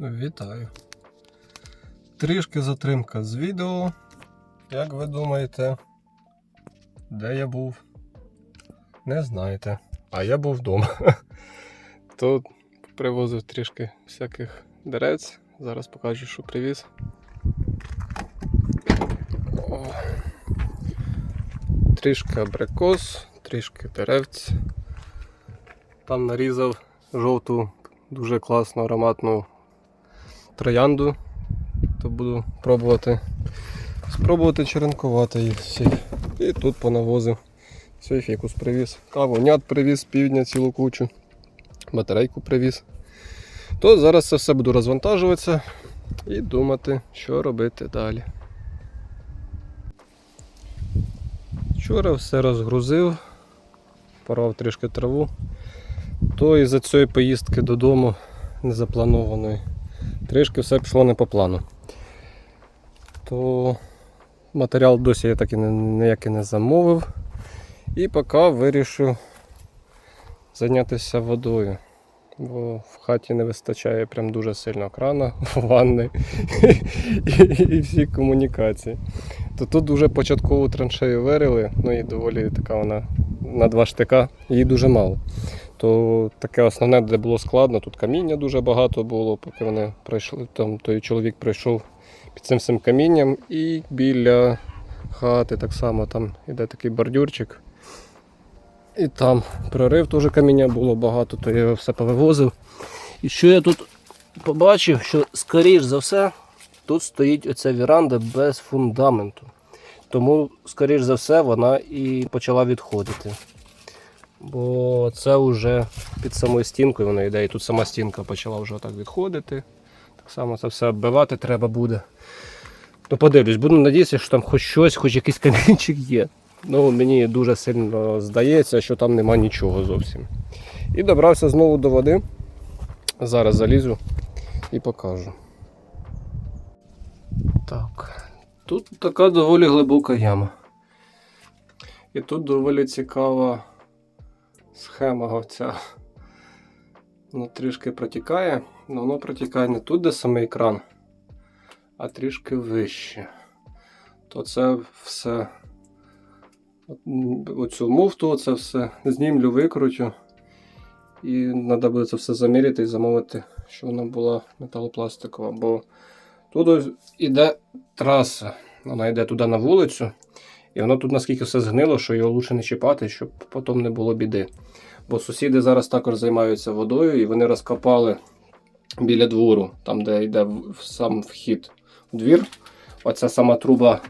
Вітаю. Трішки затримка з відео. Як ви думаєте, де я був? Не знаєте. А я був вдома. Тут привозив трішки всяких дерець. Зараз покажу, що привіз. О. Трішки абрикос, трішки деревць. Там нарізав жовту, дуже класну ароматну троянду. То буду пробувати спробувати черенкувати їх всіх. І тут понавозив. Свій фікус привіз. Кавунят привіз півдня цілу кучу. Батарейку привіз. То зараз це все буду розвантажуватися і думати, що робити далі. Вчора все розгрузив, порвав трішки траву. То із-за цієї поїздки додому незапланованої. Трішки все пішло не по плану. То матеріал досі я так і ніякий не замовив. І поки вирішив зайнятися водою. Бо в хаті не вистачає прям дуже сильно крана, ванни і, і всі комунікації. То тут дуже початкову траншею вирили, ну і доволі така вона на два штика, її дуже мало. То таке основне, де було складно, тут каміння дуже багато було, поки вони пройшли. Там той чоловік пройшов під цим всім камінням, і біля хати так само там іде такий бордюрчик. І там прорив теж каміння було багато, то я його все повивозив. І що я тут побачив, що скоріш за все тут стоїть оця віранда без фундаменту. Тому, скоріш за все, вона і почала відходити. Бо це вже під самою стінкою воно йде, і тут сама стінка почала вже так відходити. Так само це все оббивати треба буде. Ну, подивлюсь, буду надіятися, що там хоч щось, хоч якийсь камінчик є. Ну, мені дуже сильно здається, що там нема нічого зовсім. І добрався знову до води. Зараз залізу і покажу. Так. Тут така доволі глибока яма. І тут доволі цікава схема говця. Воно трішки протікає, але воно протікає не тут, де самий кран, а трішки вище. То це все. Оцю муфту, це все знімлю, викручу. І треба буде це все заміряти і замовити, щоб вона була металопластикова. Бо тут іде траса. Вона йде туди на вулицю. І воно тут наскільки все згнило, що його краще не чіпати, щоб потім не було біди. Бо сусіди зараз також займаються водою і вони розкопали біля двору, там де йде сам вхід в двір. Оця сама труба,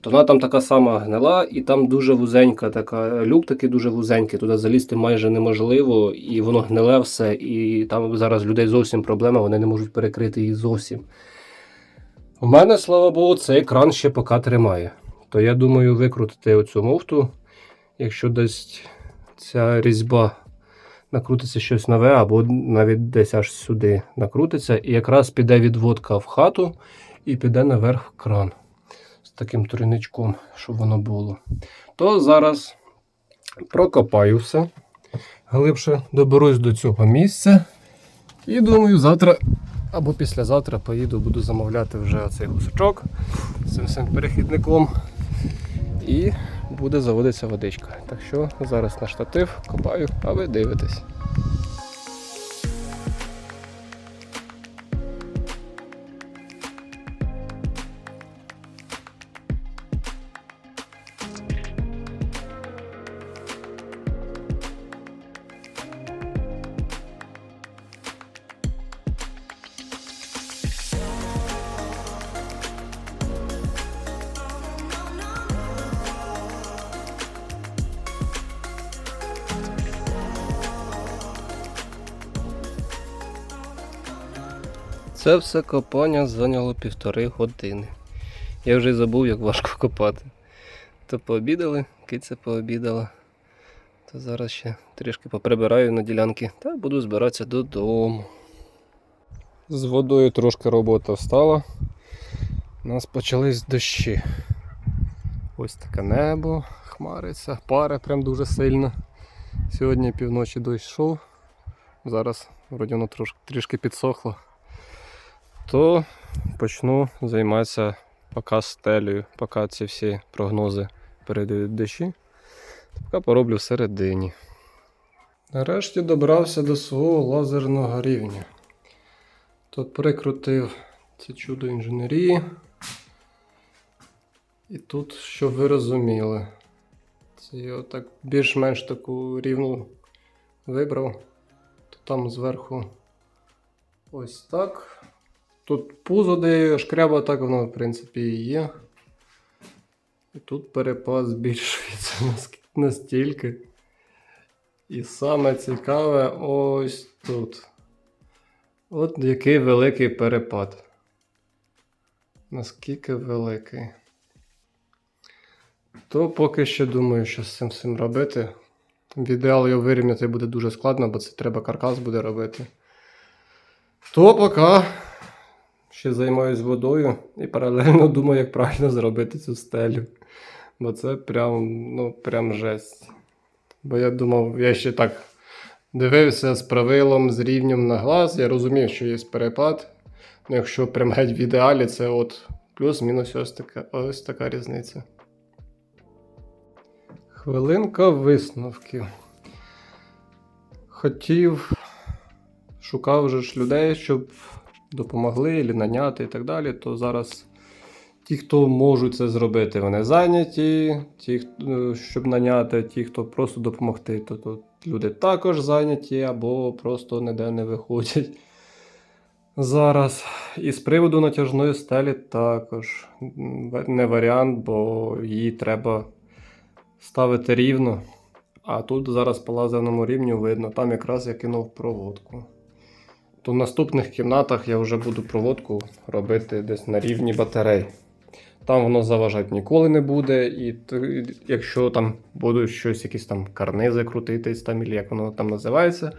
то вона там така сама гнила, і там дуже вузенька, така люк такий дуже вузенький, туди залізти майже неможливо, і воно гниле все, і там зараз людей зовсім проблема, вони не можуть перекрити її зовсім. У мене, слава Богу, цей кран ще поки тримає. То я думаю викрутити оцю муфту, якщо десь ця різьба накрутиться щось нове, або навіть десь аж сюди накрутиться, і якраз піде відводка в хату і піде наверх кран з таким тройничком, щоб воно було. То зараз прокопаю все. Глибше доберусь до цього місця. І думаю, завтра або післязавтра поїду, буду замовляти вже оцей гусачок з цим перехідником. І буде заводитися водичка. Так що зараз на штатив копаю, а ви дивитесь. Це все копання зайняло півтори години. Я вже й забув, як важко копати. То пообідали, киця пообідала. То зараз ще трішки поприбираю на ділянки та буду збиратися додому. З водою трошки робота встала. У нас почались дощі. Ось таке небо, хмариться, пари прям дуже сильно. Сьогодні півночі дощ йшов. Зараз вроді воно трошки, трішки підсохло. То почну займатися поки стелею, поки ці всі прогнози перейдуть дощі. Поки пороблю всередині. Нарешті добрався до свого лазерного рівня. Тут прикрутив це чудо інженерії. І тут, щоб ви розуміли, це я так більш-менш таку рівну вибрав, то там зверху ось так. Тут пузо, де шкряба, так воно, в принципі, і є. І тут перепад збільшується настільки. І саме цікаве ось тут. От який великий перепад. Наскільки великий. То поки що думаю, що з цим всім робити. В ідеал його вирівняти буде дуже складно, бо це треба каркас буде робити. То поки ще займаюсь водою і паралельно думаю, як правильно зробити цю стелю. Бо це прям, ну, прям жесть. Бо я думав, я ще так дивився з правилом, з рівнем на глаз. Я розумів, що є перепад. Ну, якщо прям геть в ідеалі, це от плюс-мінус ось така, ось така різниця. Хвилинка висновків. Хотів, шукав вже ж людей, щоб допомогли, наняти і так далі. То зараз ті, хто можуть це зробити, вони зайняті. Ті, е, щоб наняти, ті, хто просто допомогти, то тут люди також зайняті або просто ніде не виходять. Зараз. І з приводу натяжної стелі також не варіант, бо її треба ставити рівно. А тут зараз по лазерному рівню видно, там якраз я кинув проводку. То в наступних кімнатах я вже буду проводку робити десь на рівні батарей. Там воно заважати ніколи не буде, і якщо там будуть щось, якісь там карнизи крутитись, там, або як воно там називається,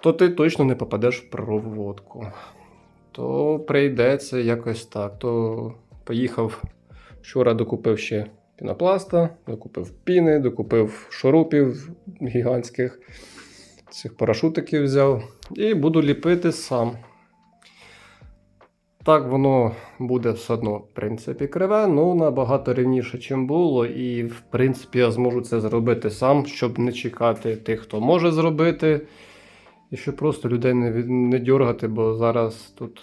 то ти точно не попадеш в проводку. То прийдеться якось так. То поїхав вчора, докупив ще пінопласта, докупив піни, докупив шурупів гігантських, цих парашутиків взяв і буду ліпити сам. Так, воно буде все одно, в принципі, криве, ну набагато рівніше, чим було. І, в принципі, я зможу це зробити сам, щоб не чекати тих, хто може зробити. І щоб просто людей не, від- не дергати, бо зараз тут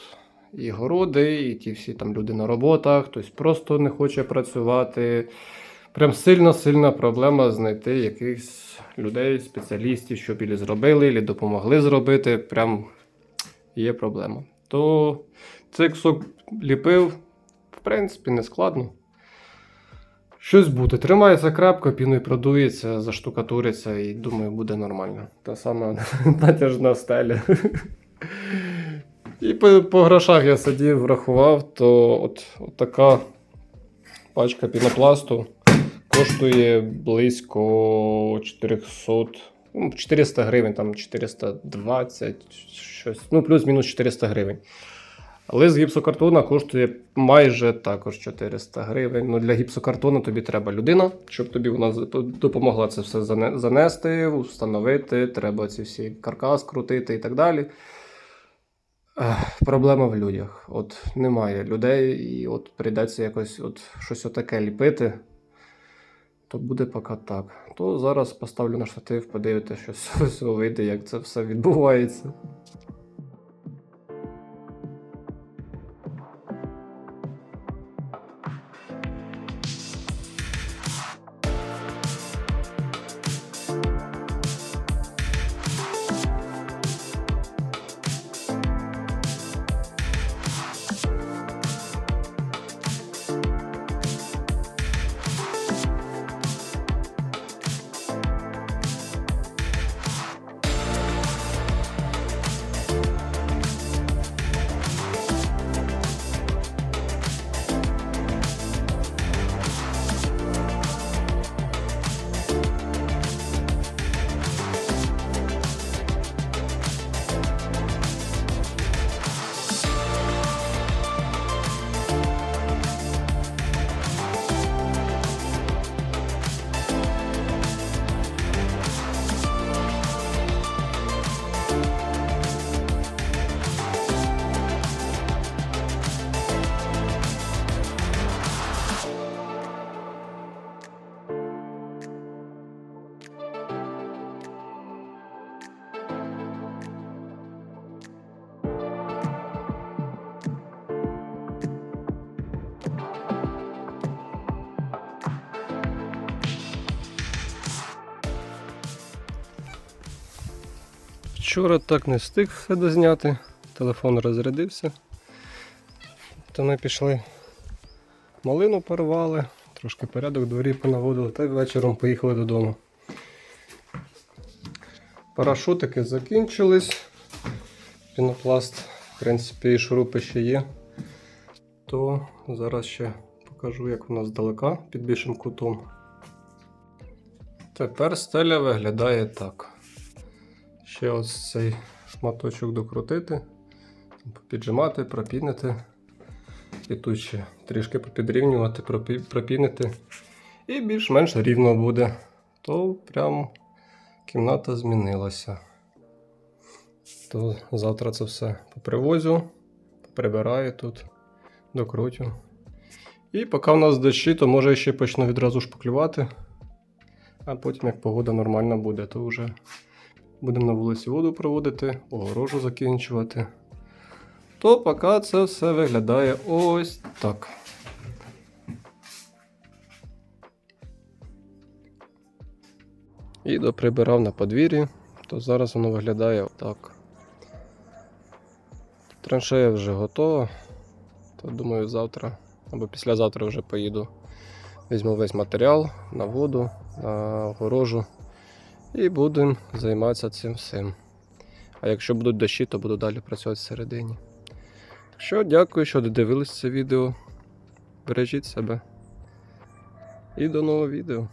і городи, і ті всі там люди на роботах, хтось просто не хоче працювати. Прям сильна-сильна проблема знайти якихось людей, спеціалістів, щоб ілі зробили, ілі допомогли зробити. Прям є проблема. То цей кусок ліпив, в принципі, не складно. Щось буде. Тримається крепко, піною продується, заштукатуриться і думаю, буде нормально. Та сама натяжна стеля. І по, по грошах я сидів, рахував, то от, от така пачка пінопласту коштує близько 400, ну, 400 гривень, там 420, щось, ну плюс-мінус 400 гривень. Лист гіпсокартона коштує майже також 400 гривень. Ну, для гіпсокартону тобі треба людина, щоб тобі вона допомогла це все занести, встановити, треба ці всі каркас крутити і так далі. Проблема в людях. От немає людей, і от прийдеться якось от щось отаке ліпити. То буде поки так. То зараз поставлю на штатив, подивитися, що з вийде, як це все відбувається. Вчора так не встиг все дозняти, телефон розрядився. То ми пішли малину порвали, трошки порядок в дворі понаводили, та й вечором поїхали додому. Парашутики закінчились. Пінопласт, в принципі, і шурупи ще є. То зараз ще покажу, як у нас здалека під більшим кутом. Тепер стеля виглядає так. Ще ось цей шматочок докрутити, піджимати, пропінити. І тут ще трішки попідрівнювати, пропінити. І більш-менш рівно буде. То прям кімната змінилася. То завтра це все попривозю, прибираю тут, докрутю. І поки в нас дощі, то може ще почну відразу шпаклювати. А потім, як погода нормальна буде, то вже будемо на вулиці воду проводити, огорожу закінчувати. То поки це все виглядає ось так. І доприбирав на подвір'ї, то зараз воно виглядає отак. Траншея вже готова. То думаю, завтра або післязавтра вже поїду. Візьму весь матеріал на воду, на огорожу і будемо займатися цим всім. А якщо будуть дощі, то буду далі працювати всередині. Так що дякую, що додивились це відео. Бережіть себе. І до нового відео.